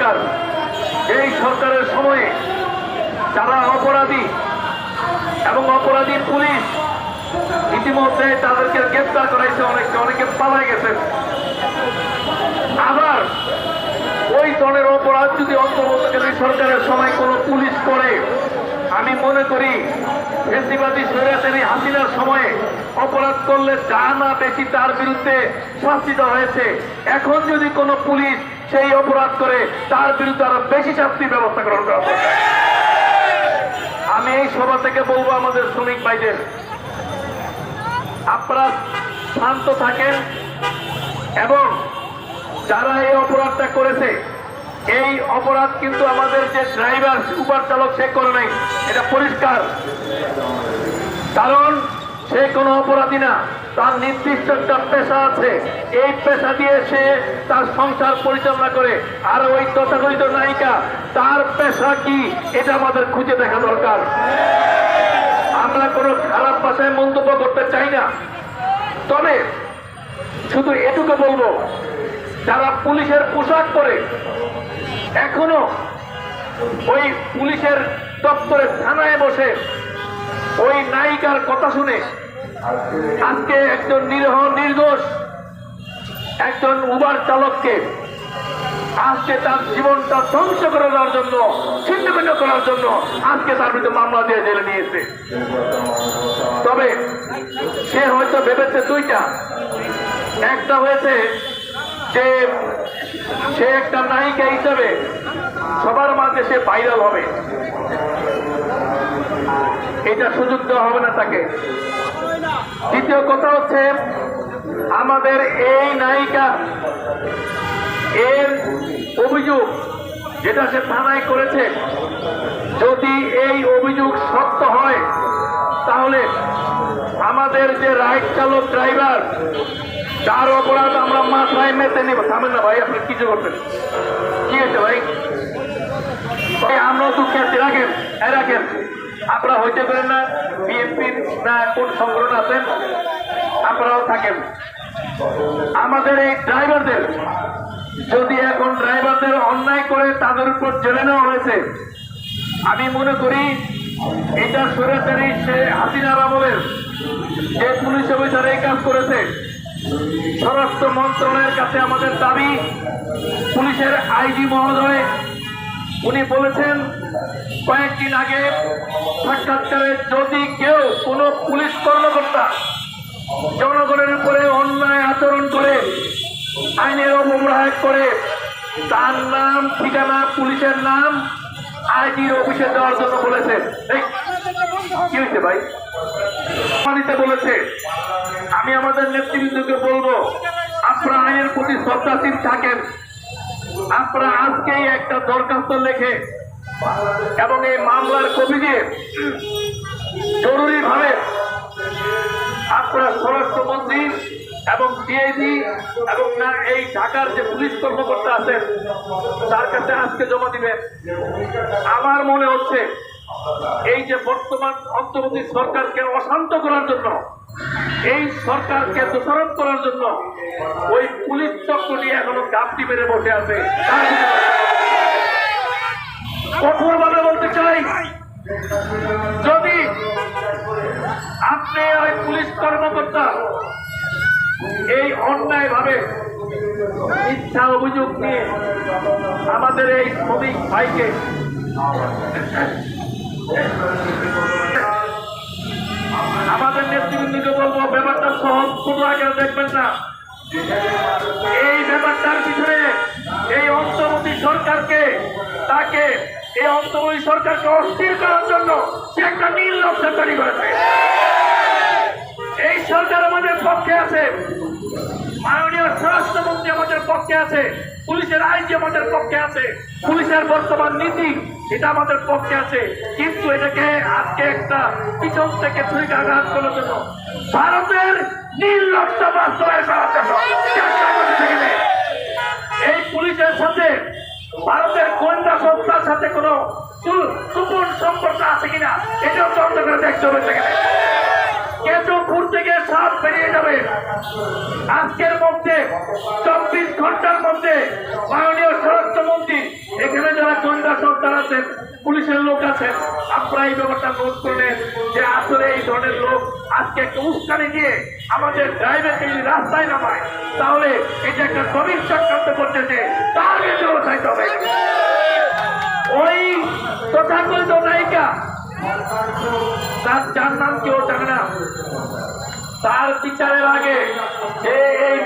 সরকার। এই সরকারের সময়ে যারা অপরাধী এবং অপরাধী পুলিশ ইতিমধ্যে তাদেরকে গ্রেপ্তার করাইছে অনেকে অনেকে পালাই গেছেন। আবার ওই দলের অপরাধ যদি অন্তর্বর্তীকালীন সরকারের সময় কোনো পুলিশ করে, আমি মনে করি ফেসিবাদী স্বৈরাচারী হাসিনার সময়ে অপরাধ করলে যা না বেশি তার বিরুদ্ধে শাস্তি দেওয়া হয়েছে। এখন যদি কোনো পুলিশ সেই অপরাধ করে তার বিরুদ্ধে আরও বেশি শাস্তির ব্যবস্থা গ্রহণ করা আমি এই সভা থেকে বলব আমাদের শ্রমিক ভাইদের, আপনারা শান্ত থাকেন এবং যারা এই অপরাধটা করেছে, এই অপরাধ কিন্তু আমাদের যে ড্রাইভার উবার চালক সে করে নাই, এটা পরিষ্কার। কারণ সে কোনো অপরাধী না। তার নির্দিষ্ট একটা পেশা আছে। এই পেশা দিয়ে সে তার সংসার পরিচালনা করে। আর ওই তথাকথিত নায়িকা, তার পেশা কি? এটা আমাদের খুঁজে দেখা দরকার। আমরা কোনো খারাপ ভাষায় মন্তব্য করতে চাই না। তবে শুধু এটুকু বলব, যারা পুলিশের পোশাক পরে, এখনও ওই পুলিশের দপ্তরে থানায় বসে ওই নায়িকার কথা শুনে আজকে একজন নিরহ নির্দোষ, একজন উবার চালককে আজকে তার জীবনটা ধ্বংস করে দেওয়ার জন্য, ছিন্নভিন্ন করার জন্য আজকে তার বিরুদ্ধে মামলা দিয়ে জেলে নিয়েছে। তবে সে হয়তো ভেবেছে দুইটা। একটা হয়েছে যে সে একটা নায়িকা হিসাবে সবার মাঝে সে ভাইরাল হবে। এটা সুযোগ দেওয়া হবে না তাকে। দ্বিতীয় কথা হচ্ছে, আমাদের এই নায়িকা, এর অভিযোগ যেটা সে থানায় করেছে, যদি এই অভিযোগ সত্য হয়, তাহলে আমাদের যে রাইড চালক ড্রাইভার, তার অপরাধ আমরা মাথায় মেতে নেব। থামেন না ভাই, আপনি কিছু করবেন কি আছে ভাই? ভাই, আমরাও দুঃখে আছি। রাখেন হ্যাঁ রাখেন। আপনারা হইতে পারেন না, বিএনপির না কোন সংগঠন আছেন আপনারাও থাকেন। আমাদের এই ড্রাইভারদের, যদি এখন ড্রাইভারদের অন্যায় করে তাদের উপর জেলে নেওয়া হয়েছে, আমি মনে করি এটা সরাসরি সে হাসিনার আমলের যে পুলিশ অফিসার এই কাজ করেছে, স্বরাষ্ট্র মন্ত্রণালয়ের কাছে আমাদের দাবি, পুলিশের আইজি মহোদয়, উনি বলেছেন কয়েকদিন আগে সাক্ষাৎকারে যদি কেউ কোনো পুলিশ কর্মকর্তা জনগণের উপরে অন্যায় আচরণ করে, আইনের অপপ্রয়োগ করে, তার নাম, ঠিকানা, পুলিশের নাম আইজির অফিসে দেওয়ার জন্য বলেছে। কি হয়েছে ভাই? সম্মানিত বলেছে। আমি আমাদের নেতৃবৃন্দকে বলব, আপনারা আইনের প্রতি শ্রদ্ধাশীল থাকেন। আপনারা আজকেই একটা দরখাস্ত লেখে এবং এই মামলার দিয়ে জরুরিভাবে আপনারা স্বরাষ্ট্রমন্ত্রী এবং সিআইডি এবং এই ঢাকার যে পুলিশ কর্মকর্তা আছেন, তার কাছে আজকে জমা দিবেন। আমার মনে হচ্ছে এই যে বর্তমান অন্তর্বর্তী সরকারকে অশান্ত করার জন্য, এই সরকারকে দোষারোপ করার জন্য ওই পুলিশ চক্রটি এখনও গাপটি মেরে বসে আছে। আপনি ওই পুলিশ কর্মকর্তা। এই অন্যায় ভাবে মিথ্যা অভিযোগ নিয়ে আমাদের এই শ্রমিক ভাইকে আমাদের নেতৃবৃন্দকে বলব, ব্যাপারটা সহজ ছোট আকারে দেখবেন না। এই ব্যাপারটার পিছনে এই অন্তর্বর্তী সরকারকে, তাকে, এই অন্তর্বর্তী সরকারকে অস্থির করার জন্য সে একটা নীল নকশা তৈরি করেছে। এই সরকার আমাদের পক্ষে আছে। মাননীয় স্বরাষ্ট্রমন্ত্রী আমাদের পক্ষে আছে। পুলিশের আইজি আমাদের পক্ষে আছে। পুলিশের বর্তমান নীতি, এটা আমাদের পক্ষে আছে। কিন্তু এটাকে আজকে একটা পিছন থেকে ছুরিকাঘাত করার জন্য ভারতের নীল লক্ষ্য বাস্তবায়ন করার জন্য এই পুলিশের সাথে, ভারতের গোয়েন্দা সংস্থার সাথে কোনো সু- সুপুর সম্পর্ক আছে কিনা, এটাও তদন্ত করে দেখতে হবে সেখানে। সাপ বেরিয়ে যাবে। আজকের মধ্যে, চব্বিশ ঘণ্টার মধ্যে মাননীয় স্বরাষ্ট্রমন্ত্রী এখানে যারা গোয়েন্দা সর্দার আছেন, পুলিশের লোক আছেন, আপনারা এই ব্যাপারটা নোট করলেন যে আসলে এই ধরনের লোক আজকে একটা উস্কানি দিয়ে আমাদের ড্রাইভারকে যদি রাস্তায় নামায়। তাহলে এটা একটা শ্রমিক চক্রান্ত করতেছে তার বিরুদ্ধে চাইতে হবে। ওই তথাকথিত নায়িকা, তার যার নাম কেউ জানে না। তার বিচারের আগে যে এই